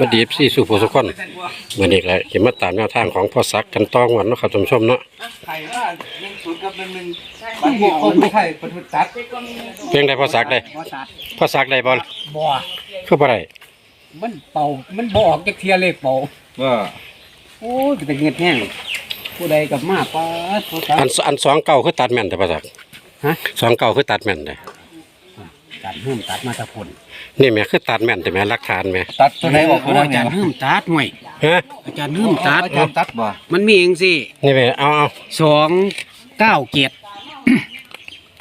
มาดีพี่สุภูสุขคนเมื่อนี้ก็จะมาตามแนวทางของพ่อซักกันต้องวันเนาะครับท่านผู้ชมเนาะไข่ว่าหนึ่งศูนย์กับหนึ่งหนึ่งบางทีคนไม่ใช่ประทุษตัดเพียงใดพ่อซักได้บ่ตัดพ่อซักได้บ่บ่คือบ่ได้มันเป่ามันบ่ออกจากเทียเลขเป่าว่าโอ้ยเป็นเงียบแห้งผู้ใดกับมาป้าดโทรศัพอันท์อันสองเก่าคือตัดแม่นแต่พ่อซักฮะสองเก่าคือตัดแม่นได้ ตัดเพิ่มตัดมาตะพนนี่แม่คือตัดแม่นแต่แม่หลักฐานแม่ตัดตัวไหนออกตัวนั้นอาเนี่จายรย์เพิ่มตัดหน่วยฮะอาจารย์เพิ่มตัด อาจารย์ตัดบ่มันมีเองสินี่แม่เอาเอาสองเก้าเกียรติ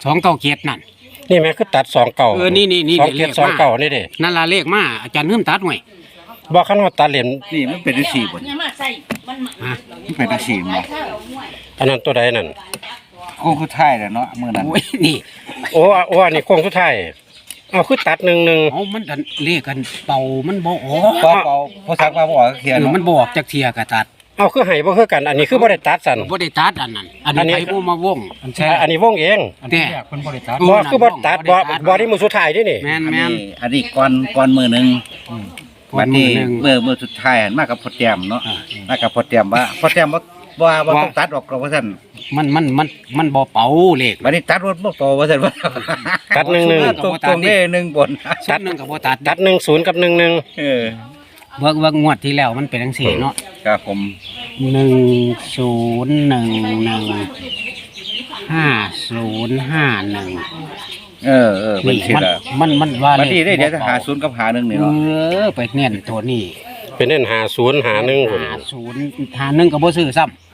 สองเก้าเกียรตินั่น นี่แม่คือตัดสองเก่าเออนี่นี่นี่สองเกียรติเลขสองมาเก่านี่เด้นั่นละเลขมาอาจารย์เพิ่มตัดหน่วยบ่คันว่าตัดเหรียญนี่มันเป็นสี่บนเนี่ยมาใส่มันมาฮะมันเป็นสี่บ่อันนั้นตัวใดนั่นโค้งคือท้ายแหละเนาะมื้อนั้นโอ้ยนี่โอ้โอ้อันนี้โค้งสุดท้าย เอาคือตัดหนึ่งหนึ่ง เอามันดันเลขกันเป่ามันบ่ออกพอเป่าพอสักว่าบ่ออกเขียนเออเนาะมันบออกจากเทียกระตัดเอาคือให้บ่คือกัน อันนี้คือบ่ได้ตัดสั่น บ่ได้ตัดอันนั้น อันอันนี้ นี้ไผบ่มาวง อันแท้อันนี้วงเองแต่คนบ่ได้ตัดบ่คือบ่ตัดบ่บ่ได้มือสุดท้ายนี่นี่ แม่นอันแม่นี้นอันนี้ก่อนก่อนมือหนึงวัวันนนี้นี้ เมื่อเมื่อสุดท้ายหันมากับพอแต้มเนาะอ่ามากับพอแต้มว่าพอแต้มว่าว่าว่าว่าต้องตัดออกก็ว่าซั่น มันมันมันมันบ่เป่าเลขวันนี้ตัดรถบ่พอว่าซั่นว่าตัดหนึ่งหนึ่งตรงตรงนี้หนึ่งบนชุดหนึงก็บ่ตัดตัดหนึ่งศูนย์กับหนึ่งหนึ่งเออเบิ่งเบิ่งงวดที่แล้วมันเป็นจังซี่เนาะครับผม10115051เออเออเป็นนี่สิมันล่ะมันมันว่าวันเลนี้ขได้เดี๋ยวจะบ่หาเป่ศูนย์กับหาหนึ่งนี่เอเนาะอไปเน้นตัวนี้เป็นเน้นหาศูนย์หาหนึ่งหาศูนย์หาหนึ่งก็บ่ซื้อซ้ำ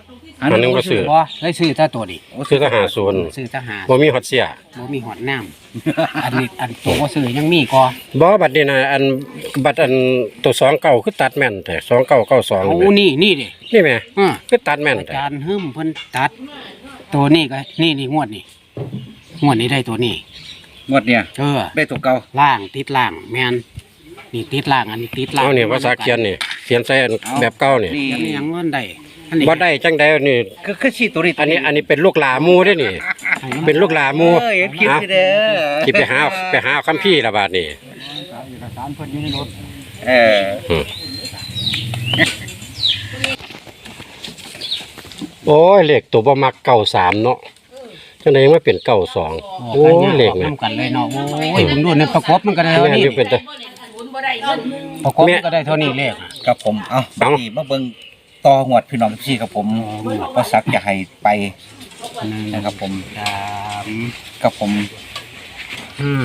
หาหนึ่งบ่ซื้อบ่ได้ซื้อแต่ตัวนี้คือทหารศูนย์ซื้อทหารบ่มีฮอดเสียบ่มีหอดน้ำอันนี้อันตัวบ่ซื้อยังมีก็บ่บัดนี้นะอันบัดอันตัวสองเก่าคือตัดแม่นแต่สองเก่าเก้าสองเอานี่แม่นี่นี่ดินี่แม่อ่าคือตัดแม่นอาแต่จารย์หึมเพิ่นตัด ตัวนี้ก็นี่นี่งวดนี่งวดนี้ได้ตัวนี้งวดเนี่ยเออได้ตัวเก่าล่างติดล่างแม่นนี่ติดล่างอันนี้ติดล่างเอาเนี่ยภาษาเขียนนี่เขียนใส่อันแบบเก่านี่เขียนอิหยังเงินได้ อันนี้บ่ได้จังใดนี่ คือคือชีตัวนี้อันนี้อันนี้เป็นลูกหลาหมูเด้นี่ให้มันเป็นลูกหลาหมูเออเห็นคลิปเอานี่เด้อสิไปหาไปหาคัมภีร์ละบาดนี้เอกสารเพิ่นอยู่ในรถเอออืมโอ้ยเลขตัวบ่มักเก้าสามเนาะจังได๋ยังมาเป็นเก้าสองโอ้ยเลขเนี่เนี่ยยกันเลยเนาะโอ้ยผมดูในประกบมันก็ได้เท่าแม่นี้นี่เป็นแต่ศูนย์บ่ได้เงินประกบมันก็ได้เท่านี้เลขอะครับผมเอาบัดนี้มาเบิ่ง ต่อหวดพี่น้องพี่ครับผมพระสักจะให้ไปหนึ่งนะครับผมสามกับผมห้า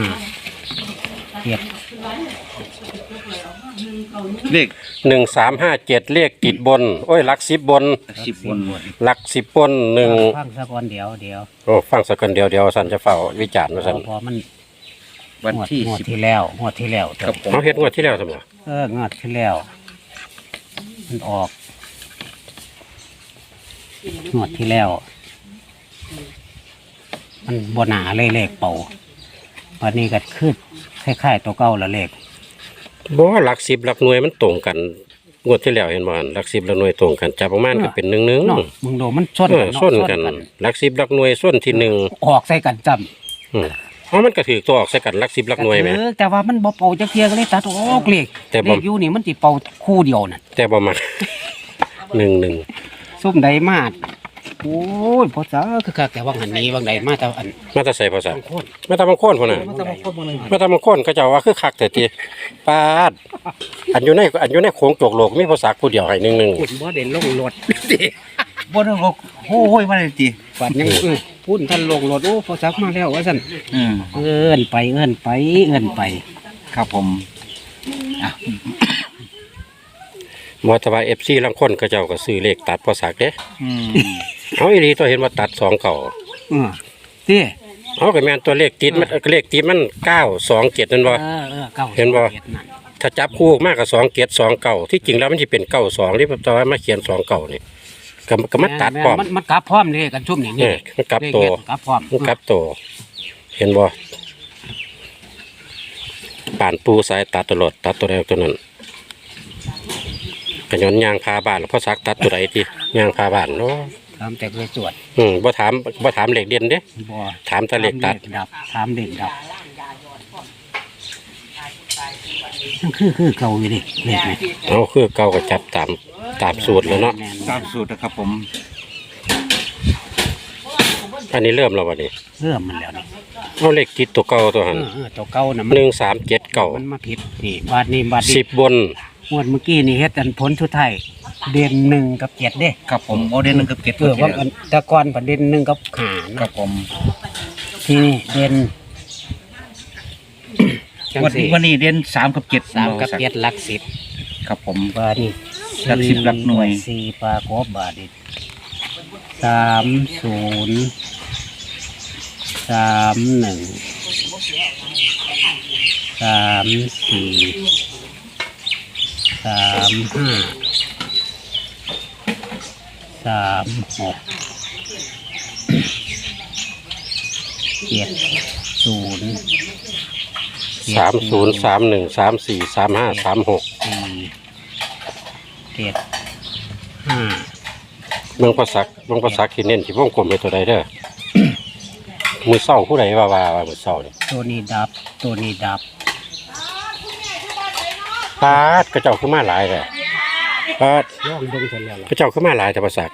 เจ็ดเลขหนึ่งสามห้าเจ็ดเลขติดบน โอ้ยหลักสิบบนสิบบนหลักสิบบนหนึ่งฟังสักก่อนเดี๋ยวเดี๋ยวโอ้ฟังสักคนเดียวเดียวสันจะเฝ้าวิจารณ์มาสันพอมันวันที่งวดสิบที่แล้วงวดที่แล้วครับผมเขาเฮ็ดงวดที่แล้วสมอเอองวดที่แล้ว มันออก งวดที่แล้ว มันบหนาเลยเลขเป่าวันนี้ก็ขึ้นคล้ายๆตัวเก่าละเลขบ่ว่าหลักสิบหลักหน่วยมันตรงกันงวดที่แล้วเห็นบ่หลักสิบหลักหน่วยตรงกันจับประมาณก็เป็นหนึ่งหนึ่งเนาะมึงดูมันชนเออกัเาะส้นกันหลักสิบหลักหน่วยส้นที่หนึ่งออกใส่กันจำอืมเพราะมันก็ถือตัวออกใส่กันหลักสิบหลักหน่วยไหมเออแต่ว่ามันบ่เป่าจักเทียก็เลยตัดออกเลขแต่บ่เลขอยู่นี่มันสิเป่าคู่เดียวน่ะแต่บ่มักหนึ่งหนึ่ง ซุ่มใดมาดโอ้ยพอซะคือคักแต่ว่าหันนี้บางใดมาแต่อันมาแต่ใส่ภาษาบางคนมาแต่บางคนพุ่นน่ะมาแต่บางคนบางนึงมาแต่บางคนก็เจะว่าคือคักแต่ทีปาดอันอยู่ในอันอยู่ในโค้งโจกโลกมีภาษาผู้เดียวให้หนึ่งหนึ่งพูดบ่ได้ลงรถบนนั้นก็โอ้ยมาเลยจีปัดยังเออพูดท่านลงรถโอ้พอซักมาแล้วว่าซั่นอืมเอิ้นไปเอิ้นไปเอิ้นไป ครับผมอะ มอตว่าเอฟซีลังคนก็เจ้าก็ซื้อเลขตัดภาษาเด้อืมเอาอีหลีตัวเห็นว่าตัดสองเก่าเออติเอาก็แม่นตัวเลขติดมันเลขติดมันเก้าสองเจ็ดนั่นบ่ เออเออเก้าเห็นบ่ จ็ดนั่นถ้าจับคู่มากกับสองเจ็ดสองเก่าที่จริงแล้วมันจะเป็นเก้าสองที่ตอนมาเขียนสองเก่านี่ก็ก็มาตัดพร้อมมันมันกลับพร้อมเลยกันชุ่มนี่เอนี่อมันกลับตัว เลขเด็ดกลับพร้อมมันกลับตัวเห็นบ่ป่านปูสายตัดตลอดตัดตัวใดตัวนั้น กระยอนยางพาบ้านแล้วพ่อซักตัดตัวใดทียางพาบ้านเนาะทำแต่เคยจวดอืมบ่ถามบ่ถามเหล็กเด่นเด้บ่ถามแต่เหล็กตัดดับถามเด็กดับมันคือคือเก่าอยู่ดิเลขนี่เอาคือเก่าก็จับตามตามสูตรแล้วเนาะแม่นตามสูตรนะครับผม อันนี้เริ่มแล้ววันนี้เริ่มมันแล้วนี่เอาเลขติดตัวเก่าตัวเอหันอเออตัวเก่าน่ะมัหนึ่งสามเจ็ดเก่ามันมาผิดนี่บาทนี้บาทสินี้บบน งวดเมื่อกี้นี่เฮ็ดอันผลชุดไทายเด่นหนึ่งกับเจ็ดเด้ครับผมโอเดนหนึ่งกับเก็ดเออว่าอันแตะกอนประเด็นหนึ่งกับหาครันะบผมทีนี้เด่นจังวันสี่นี้วันนี้เดนสามกับเจ็ดสามกับเจ็ดหลักสิบครับผม บาทนี่หลักสิบหลักหน่วย สี่ปลากบบาทนี่สามศูนย์สามหนึ่งสามสี่สามห้าสามหกเจ็ดศูนย์สามศูนย์สามหนึ่งสามสี่สามห้าสามหกสี่เจ็ดห้าเมืองภาษาเมืองภาษาขีเน้นที่วงกลมไปตัวใดเด้อ มือเศร้าผู้ใดว่าว่าว่ามือเศร้านี่ตัวนี้ดับตัวนี้ดับ ปาดกระเจ้าขึ้นมาหลายเลยปาดย่องเบิ่งเสร็จแล้วล่ะกระเจ้าขึ้นมาหลายแต่ภาษา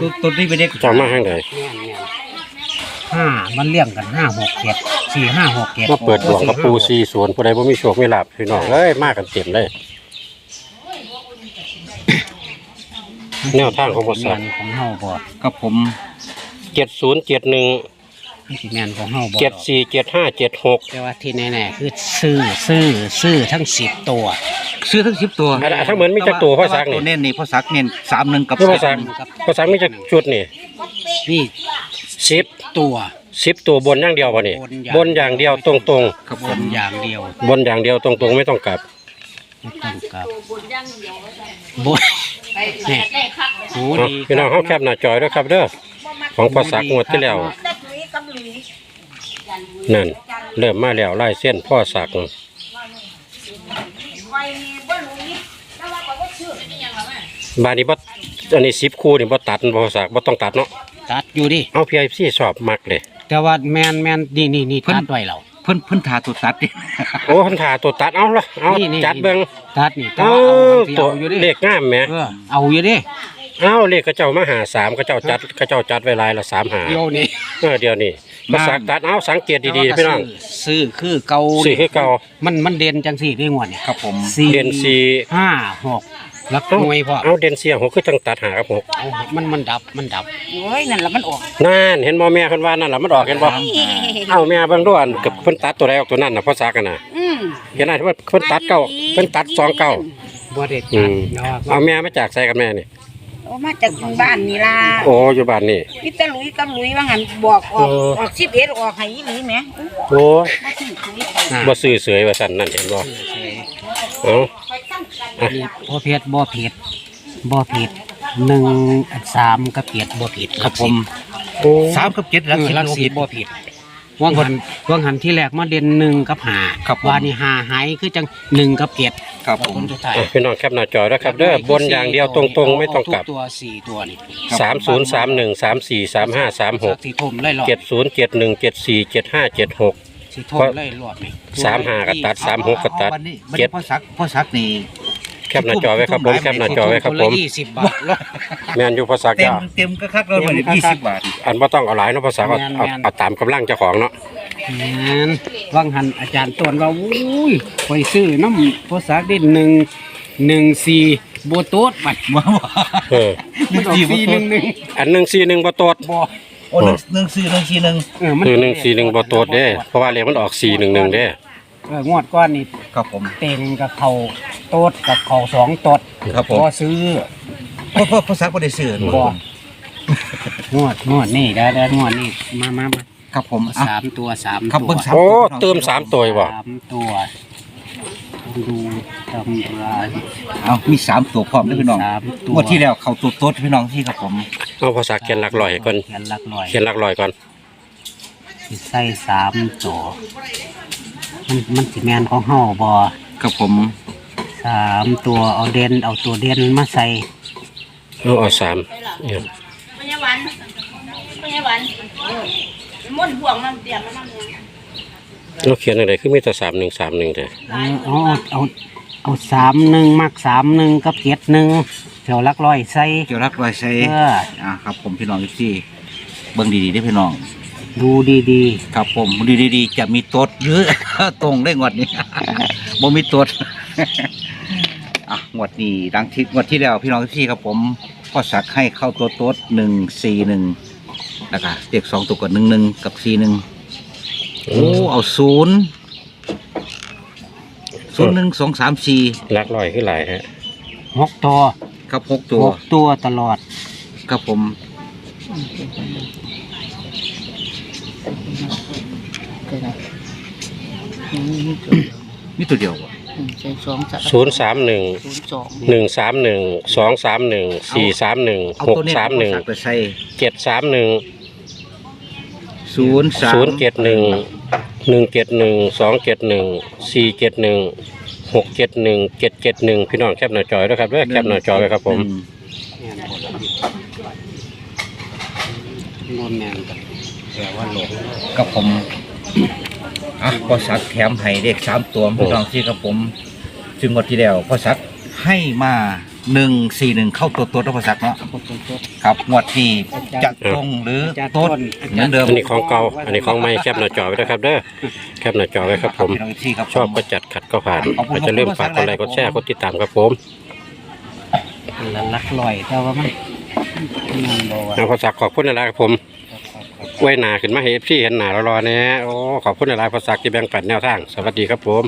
ตัวตัวนี้เป็นเด็กกระเจ้ามาห้างเลยห้ามันเลี่ยงกันห้าหกเจ็ดสี่ห้าหกเจ็ดมาเปิดดวงกับปูซีสวนผู้ใดบ่มีโชคไม่หลับพี่น้องเอ้ยมากันเต็มเลย แนวทางของบริษัทแมนของเฮาบ่ครับผม เจ็ดศูนย์เจ็ดหนึ่ง นี่สิแมนของเฮาบ่เจ็ดสี่เจ็ดห้าเจ็ดหกแต่ว่าที่แน่ๆคือซื้อซื้อซื้อทั้งสิบตัว ซื้อทั้งสิบตัวอันอันทั้งเหมือนมีจักตัวพ่อซักตันี่วเน้นนี่พ่อซักเน้นสามหนึ่งกับนี่ภาษาภาษามีจักชุดนี่นี่สิบตัว สิบตัวบนอย่างเดียววะนี่บนอย่างบนอย่างเดียวตรงตรงครับบผมนอย่างเดียวๆบนอย่างเดียวตรงตรงๆไม่ต้องกลับ ไม่ต้องกลับบุญยังเดียวว่าซั่นบนไปได้คักโอ้เอาดีพี่น้องเขาแคบหน้าจอยด้วยครับเด้อของภาษางวดที่แล้วแต่ลุยกับลุย นั่น เริ่มมาแล้วไล่เส้นพ่อสักคอยมีบ่ลุยแล้วว่าก็บ่ชื่ออีหยังล่ะแม่บานนี้บ่อันนี้สิบคู่นี่บ่ตัดบ่สักบ่ต้องตัดเนาะตัดอยู่ดิเอาพี่ไอพี่ชอบมักเลย แต่ว่าแมนแมนนี่นี่นี่ตัดไว้แล้วเพิ่นเพิ่นทาตัวตัดดิโอ้คันถ่าตัวตัดเอาละเอานี่นี่จัดเบิ่งตัดนี่แต่เอาว่าเอาตัวเอาอยู่ดิเลขงามแหมเออเอาอยู่ดิเอาเลขกระเจ้ามาหาสามกระเจ้าจัดกระเจ้าจัดไว้หลายละสามหาเดี๋ยวนี้เออเดี๋ยวนี้ ภาษาตัดเอาสังเกตดีๆพี่น้องซื้อคือเก่าสี่คือเก่ามันมันเด่นจังสี่ได้งวดเนี่ยครับผมสี่เด่นสี่ห้าหกแล้วหน่วยพอเอาเด่นเสียหกคือจังตัดหากับหกเอามันมันดับมันดับโอ้ยนั่นล่ะมันออกนั่นเห็นบ่แม่เพิ่นว่านั่นล่ะมันออกเห็นบ่เอาแม่เบิ่งดูอันกับเพิ่นตัดตัวใดออกตัวนั้นน่ะภาษากันน่ะอืมเห็นไหมว่าเพิ่นตัดเก้าเพิ่นตัดสองเก้าบ่ได้อืตัดมเนาะเอาแม่มาจากใส่กับแม่นี่ เอามาจากบ้านนี่ล่ะโอ้อยู่บ้านนี่พี่ตะลุยกับลุยว่างั้นบอกออกเออออก11ออกให้อีหลีแหมโอ้ยบ่ถึงคุยอ่าบ่ซื้อเสยว่าซั่นนั่นเห็นบ่เอ้าคอยตั้งกันอันนี้บ่เผ็ดบ่เผ็ดบ่เผ็ดหนึ่งอันสามก็เผ็ดบ่เผ็ดครับผมโอ้สามกับเจ็ดเอแล้วอสิบลักโลสีผิดบ่เผ็ด ว่างคนว่างหันที่แรกมาเด่นหนึ่งกับหาครับผมว่านี่หาหายคือจังหนึ่งกับเผ็ดครับผมนสุดท้ายอะพี่น้องแคปหน้าจอแล้วครับเด้อบนอย่างเดียวตรงๆ ไม่ต้องกลับเาทุตัวสี่ตัวนี่สามศูนย์สามหนึ่งสามสี่สามห้าสามหกสีทมไล่หลอดเจ็ดศูนย์เจ็ดหนึ่งเจ็ดสี่เจ็ดห้าเจ็ดหกสีทมไล่หลอดนี่สามห้าก็ตัดสามหกก็ตัดวันนี้วันเจ็นี้ดพ่อซักพ่อซักนี่ แคปหน้าจอไว้ครับผมแคปหน้าจอไว้ครับนผละมยี่สิบบาทแล้วแม่นอยู่ภาษาเต็มยาเต็มก็คักเลยวันนี้ยี่สิบบาท อันว่าต้องเอาหลายเนาะภาษาเอาเอาเอาตามกำลังเจ้าของเนาะแม่นว่างหันอาจารย์ตวนว่าอุ้ยไปซื้อน้ำภาษาเด่นหนึ่งหนึ่งสี่โบโต๊ดบัดมาบ่เออมันออกสี่หนึ่งหนึ่งอันหนึ่งสี่หนึ่งบ่ตดบ่โอ้หนึ่งหนึ่งสี่หนึ่งสี่หนึ่งเออมันคือหนึ่งสี่หนึ่งบ่ตดเด้เพราะว่าเลขมันออกสี่หนึ่งหนึ่งเด้เอองวดก้อนนี่ครับผมเต็งกับเขาโต๊ดกับเขาสองตดครับผมพอซื้อพ่อพ่อพ่อซักบ่ได้ซื้อบ่งวดงวดนี่ได้ได้งวดนี่มามามาครับผมอะ สามตัวสามครับตัวเบิ่งสาม โอ้เติมสามตัวบ่สามตัวดูตำราเอามีสามตัวพร้อมเด้อพี่น้องสามตัวงวดที่แล้วเขาตัวโต๊ดพี่น้องที่ครับผม เอาภาษาเขียนหลักลอยก่อนเขียนหลักลอย เขียนหลักลอยก่อน สิใส่สามตัวมันมันสิแมนของเฮาบ่ครับผม สามตัวเอาเด่นเอาตัวเด่นมาใส่เอาเอาสามเนี่ยพยาวันพยาวันม่วนห่วงมันเตรียมมันนั่นเราเขียนอะไรคือมีแต่สามหนึ่งสามหนึ่งแต่เอาเอาเอาเอาสามหนึ่งมักสามหนึ่งกับเจ็ดหนึ่งแถวลักร้อยใส่เกี่ยวรับรอยใช้เอออ่าครับผมพี่น้องที่เบิ่งดีๆได้อพี่น้องดูดีครับผมดูดีๆ จะมีตดหรือตรงได้งวดนี้บ่มีตด อะงวดนี้ดังที่งวดที่แล้วพี่น้องที่ครับผมพ่อสักให้เข้าตัวตดหนึ่งสี่หนึ่งแล้วก็เด็กสองตัวกับหนึ่งหนึ่งกับสี่หนึ่งโอ้เอาศูนย์ศูนย์หนึ่งสองสามสี่ลักลอยขึ้นหลายฮะๆหกตัวครับหกตัวหกตัวตลอดครับผมนี่ตัวเดียวบ่ ใช่สองสามศูนย์สามหนึ่งศูนย์สองหนึ่งสามหนึ่งสองสามหนึ่งสี่สามหนึ่งเอาหกตัวนี้สามหนึ่งพ่อสักไปใส่เจ็ดสามหนึ่งศูนย์สามศูนย์เจ็ดหนึ่งหนึ่งเจ็ดหนึ่งสองเจ็ดหนึ่งสี่เจ็ดหนึ่งหกเจ็ดหนึ่งเจ็ดเจ็ดหนึ่งพี่น้องแคปหน้าจอยด้วยครับเด้อแคปหน้าจอไว้ครับผมอืโนแมนกันแต่ว่าหลงกับผม อะพอสักแถมให้เด็กสามตัวพี่น้องที่กับผมซึ่งงวดที่แล้วพอสักให้มาหนึ่งสี่หนึ่งเข้าตัวตัวแล้วพอสักเนาะครับงวดที่จะตรงหรืออาจารย์ต้ต้นนเหมือนเดิมอันนี้ของเก่าอันนี้ของใหม่แคปหน้าจอไว้ด้วยครับเด้อแคปหน้าจอไว้ครับผมพี่น้องที่ครับชอบก็จัดขัดก็ผ่านขอบคุณก็จะเริ่มฝากกดไลค์กดแชร์กดติดตามครับผมอันละลักลอยแต่ว่ามันมันบอกว่าเอาภาษาขอบคุณอะไรครับผม ไว้หนาขึ้นมาเห็นพี่เห็นหนาเรารอเนี่ยโอ้ขอบคุณหลายภาษาที่แบ่งปันแนวทาง สวัสดีครับผม